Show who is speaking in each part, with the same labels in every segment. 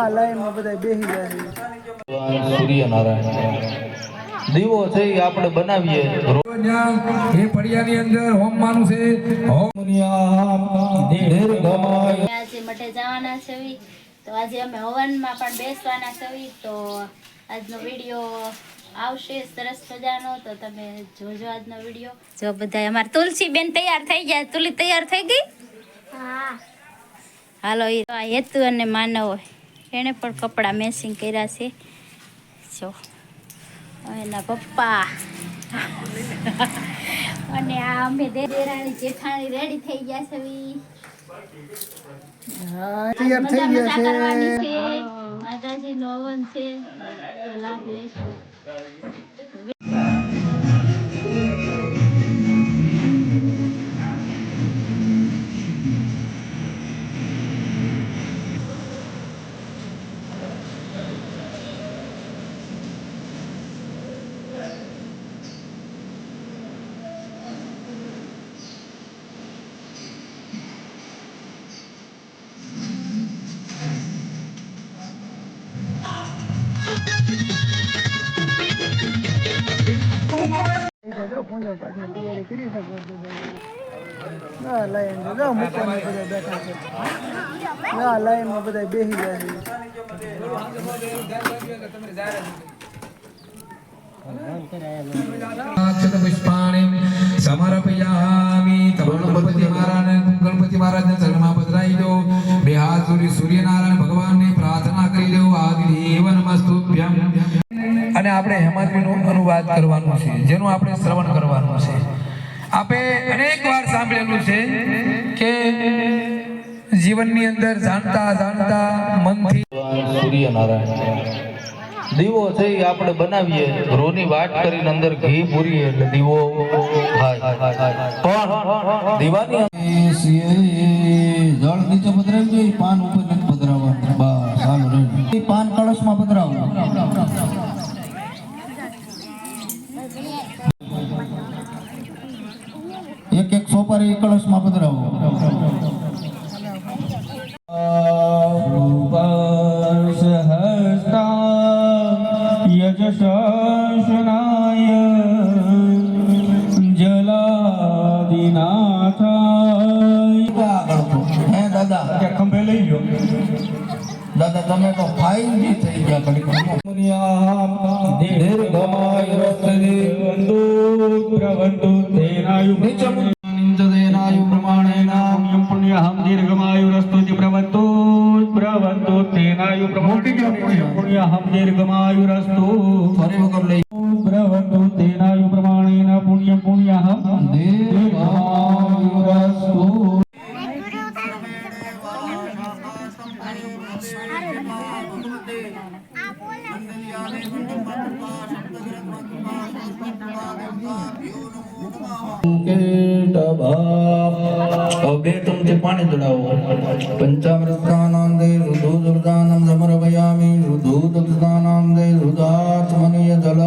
Speaker 1: આ લાઈનમાં બધા બેસી જાય
Speaker 2: સૂર્યનારાયણ. દીવો છે આપણે બનાવીએ.
Speaker 3: એ પડિયાની અંદર હોમવાનું છે. હોમ
Speaker 4: આજે મઠે જવાના છે તો આજે અમે હવનમાં પણ બેસવાના છે તો આજનો વીડિયો આવશે સરસ મજાનો. તો તમે જોજો આજનો વીડિયો. જો બધા અમાર તુલસી બેન તૈયાર થઈ ગયા. તુલી તૈયાર થઈ ગઈ? હાલો ઈ આ હેતુ અને માનવ એણે પણ કપડાં મેસિંગ કર્યા છે. જો એના પપ્પા. અને આ અમે દેરાણી જેઠાણી રેડી થઈ ગયા છે વી.
Speaker 1: હા તૈયાર થઈ ગયા છે.
Speaker 4: લાભ
Speaker 1: પૂજા પાઠની તૈયારી કરી શકો છો ભાઈ. લાઈન જો
Speaker 3: ગણપતિ મહારાજ મહારાજને ચરણમાં પધરાઈ દો બે હાથ સૂર્યનારાયણ પ્રાર્થના કરી દો આદિ નમસ્તુભ્યમ અને આપણે હેમાદજીનું અનુવાદ કરવાનું છે જેનું આપણે શ્રવણ કરવાનું છે. આપે અનેક વાર સાંભળેલું છે કે જીવનની અંદર જાણતા જાણતા મનથી
Speaker 2: સૂર્યનારાયણ. દીવો છે એ આપણે બનાવીએ રોની વાટ કરીને અંદર ઘી પૂરીએ એટલે દીવો થાય. પણ દીવાની
Speaker 5: જળ નીચે પધરાવી જોઈએ પાન ઉપર તમે તો ફાઇલ બી થઈ ગયા ઘડીકમાં.
Speaker 3: નિંદદેનાયુ પ્રમાણેન પુણ્યમ પુણ્યહમ દીર્ઘમાયુરસ્તુતિ પ્રવંતુ પ્રવંતુ તેનાયુ પ્રમોટી પુણ્યહમ દીર્ઘમાયુરસ્તુ
Speaker 5: ફરી
Speaker 2: બે ચમચી પાણી ચડાવો
Speaker 5: પંચામૃતાનંદે રુધુ દુર્ગાનમ સમર્પયામિ રુધુ દક્ષિણાનંદે રુધાત્મનીય જલ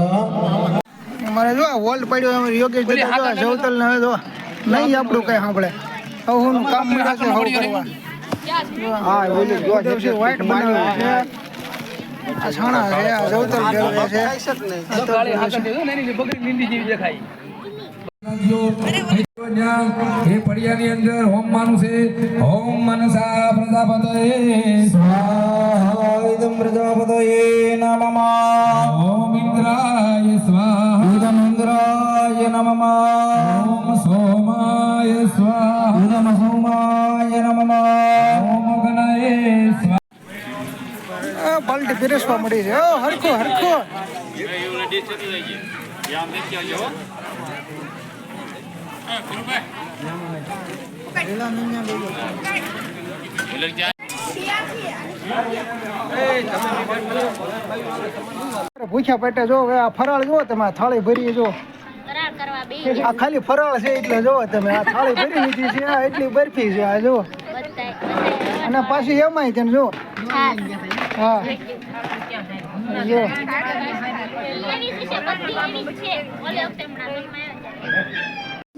Speaker 1: અમારે જો વોલ્ટ પડ્યો એમ યોગેશ જવતલ ને હવે જો નહીં આપણું કઈ સાંભળે. હવે હું કામ મળ્યા છે હવે કરવા. હા બોલી જો દિવસે વ્હાઈટ બનાવ્યું છે આ છાણા છે આ જવતલ ભેળવે છે.
Speaker 3: એ પડિયાની અંદર હોમવાનું છે. હોમ મનસા પ્રજાપતયે સ્વાહા ઇદમ પ્રજાપતયે નમઃ. ઓમ ઇન્દ્રાય સ્વાહા. ઇદમ ઇન્દ્રાય નમઃ. ઓમ સોમાય સ્વાહા. ઇદમ સોમાય નમઃ.
Speaker 1: પલટી પીરસવા મળી છે. ઓ હરખો હરખો. ભૂખ્યા પેટે જો હવે આ ફરાળ જો તમે આ થાળી ભરી જો. આ ખાલી ફરાળ છે એટલે જો તમે આ થાળી ભરી લીધી છે એટલી બરફી છે આ જો અને પાછી એમાંય તેને જો હા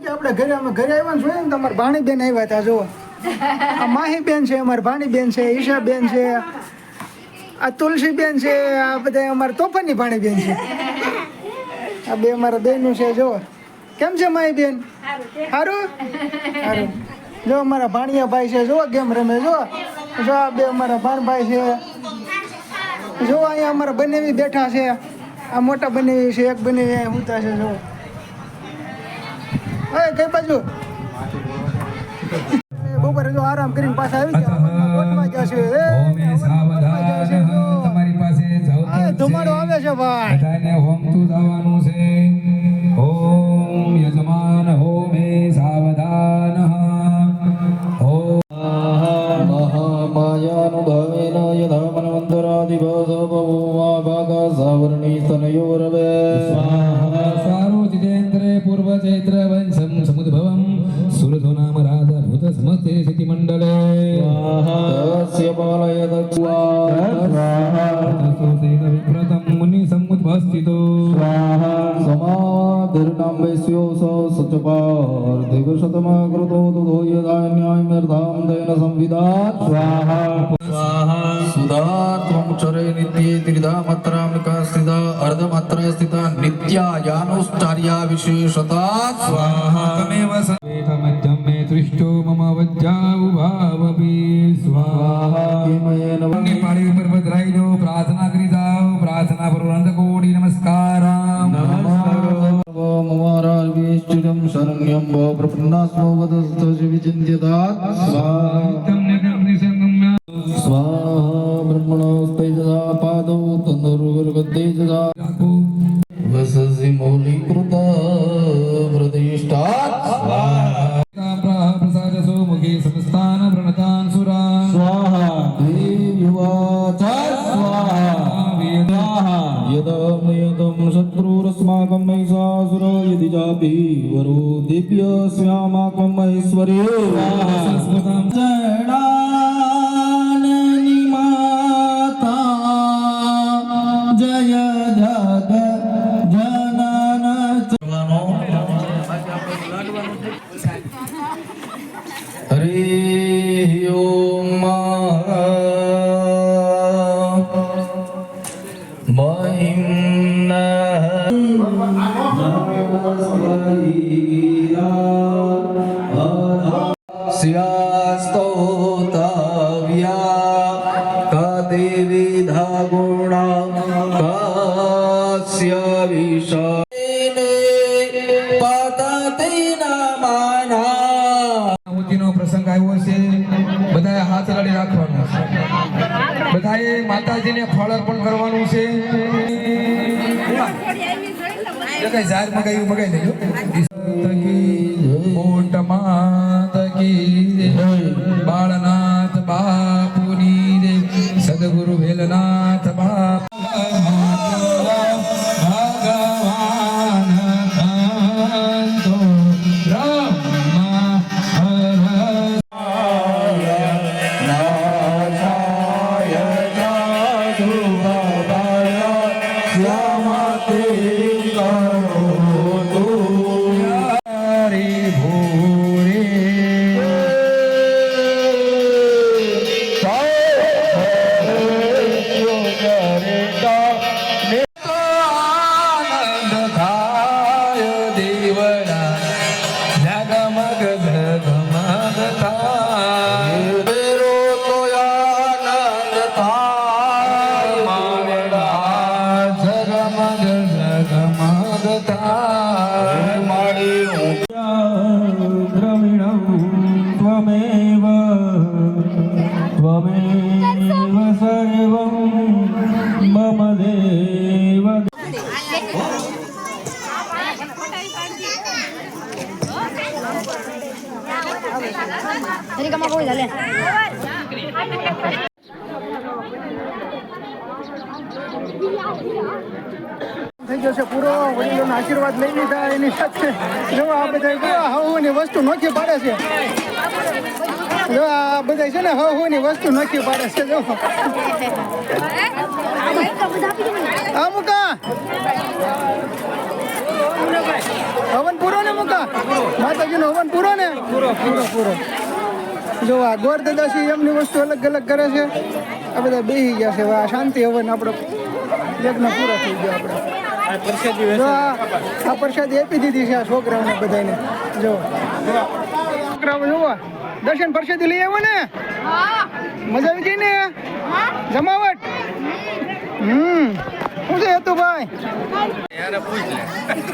Speaker 1: આપણે ઘરે અમે ઘરે આવ્યા ને તમારા ભાણી બેન આવ્યા હતા જુઓ. આ માહી બેન છે, અમારી ભાણી બેન છે ઈશા બેન છે, આ તુલસી બેન છે, આ બધા અમારા તોફાની ભાણી બેન છે. આ બે અમારા બેનનું છે, જુઓ. કેમ છે માહી બેન સારું સારું જો અમારા ભાણિયા ભાઈ છે જો ગેમ રમે જો જો આ બે અમારા ભાણભાઈ છે જો અહીંયા અમારા બનેવી બેઠા છે આ મોટા બનેવી છે એક બનેવી ઊંચા છે જો. હવે કઈ બાજુ? બપોરે જો આરામ કરીને પાછા આવી ગયા. જશે
Speaker 3: તમારી પાસે
Speaker 1: ધુમાડો આવે છે ભાઈ.
Speaker 3: બધાને હોમતું જવાનું છે.
Speaker 5: ವೇಲಾಯ ಧಾಮನವಂತರಾಧಿಭಾಗ ಸಾವರ್ಣಿ ತನಯೋರವೇ ಸಾರ್ವಜಿತೇಂದ್ರೇ
Speaker 3: ಪೂರ್ವ ಚೈತ್ರ ವಂಶಂ ಸಮುದ್ಭವಂ ಸುರಧು ನಾಮ ರಾಧ ಭೂತ ಸಮಸ್ತೆ ಸ್ಥಿತಿ ಮಂಡಲೇ ಸ್ವಾಹಾಸ್ಯ ಪಾಲಯ
Speaker 5: ದಕ್ಷೇನ ವಿಭ್ರತಂ
Speaker 3: ಮುನಿ ಸಮುದ್ಭಾಸ್ತಿತೋ ಸ್ವಾಹಾ
Speaker 5: ಸಮಾಧಿರ್ಣಾಂ ವೈಸ್ಯೋ ಸೋ ಸತ್ಯಪಾರ್ಥಿವ ಶತಮಾಕೃತೋ ದುಧೋ ಯದಾ ನ್ಯಾಯಮರ್ಧಾಂ ದಯನ ಸಂವಿದಾತ್ ಸ್ವಾಹಾ સુધાત્વમ ચરે નિત્યે ત્રિધા માત્રામિકા સ્થિતા અર્ધમાત્ર સ્થિતા નિત્યાયાનુશ્ચાર્યા વિશેષતા
Speaker 3: સ્વાહા તમેવ સમેધમ મે દૃષ્ટો મમ વજ્જા
Speaker 5: ઉભાવપિ
Speaker 3: સ્વાહા પાણી ઉપર પધરાઈ જો પ્રાર્થના કરી જાઓ પ્રાર્થના પર અનંત કોટી નમસ્કાર
Speaker 5: મમ રાજ વિષ્ણુમ શરણ્યમ વો પ્રપન્નાસ્મો વદસ્તજ વિચિંત્યતા સ્વાહા
Speaker 3: মৌলিক પ્રસંગ આવ્યો છે. બધાએ હાથ લાડી રાખવાનો બધાએ માતાજીને ફળ અર્પણ કઈ ઝાર મગાવ્યું મગાઈ લેજો. મોટ
Speaker 1: થઈ જશે પૂરો વડીલોના આશીર્વાદ લઈ લીધા એની સાથે જો આ બધા આ હવની વસ્તુ નોખી પાડે છે જો આ બધા છે ને હવની વસ્તુ નોખી પાડે છે જો હવન પૂરો ને મુકા? માતાજીનો હવન પૂરો ને? પૂરો પૂરો પૂરો. જો આ ગોર એમની વસ્તુ અલગ અલગ કરે છે. આ બધા બેસી ગયા છે. આ શાંતિ હવન આપણો. યજ્ઞ પૂરો થઈ ગયો આપણે. આ આ પ્રસાદી આપી દીધી છે આ છોકરાઓને બધાને. જો છોકરાઓ જોવા. દર્શન પ્રસાદી લઈ આવ્યો ને? મજા આવી ગઈ ને? જમાવટ? હમ. શું છે હેતુભાઈ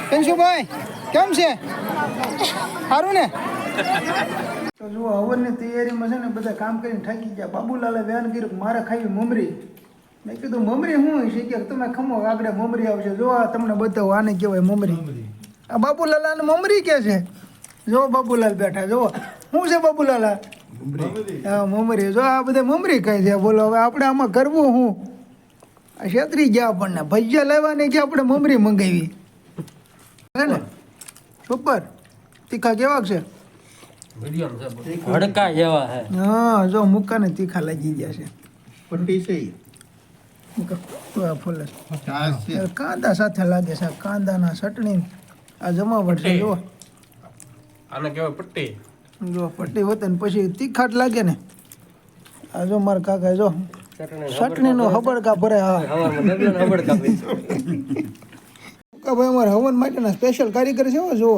Speaker 1: કંશુભાઈ કેમ છે? સારું ને? તો જુઓ હવનની તૈયારીમાં છે ને બધા કામ કરીને થાકી ગયા. બાબુલાલે બેન કર્યું મારે ખાવી મમરી. મેં કીધું મમરી શું છે? કે તમે ખમો આગળ મમરી આવશે. જો આ તમને બતાવો આને કહેવાય મમરી. આ બાબુલાલ આને મમરી કે છે? જો બાબુલાલ બેઠા જો શું છે બાબુલાલ? હા મમરી. જો આ બધા મમરી કહે છે. બોલો હવે આપણે આમાં કરવું શું? આ છેતરી ગયા આપણને. ભજીયા લેવાની કે આપણે મમરી મંગાવી. હે ને? સુપર. તીખા કેવા છે?
Speaker 6: હડકા જેવા હે
Speaker 1: હા જો મુક્કાને તીખા લાગી ગયા છે.
Speaker 5: પટ્ટી છે
Speaker 1: મુક્કા, છે. કાંદા સાથે લાગે છે. કાંદાના ચટણી. આ જમાવટ છે જો
Speaker 6: આને કહેવાય પટ્ટી.
Speaker 1: જો પટ્ટી હોતે ને પછી તીખાટ લાગે ને. આ જો મારા કાકા જો ચટણીનો હબડકા ભરે હા.
Speaker 6: હવામાં ડબલ
Speaker 1: કે ભાઈ અમારે હવન માટેના સ્પેશિયલ કારીગર છે હો જુઓ.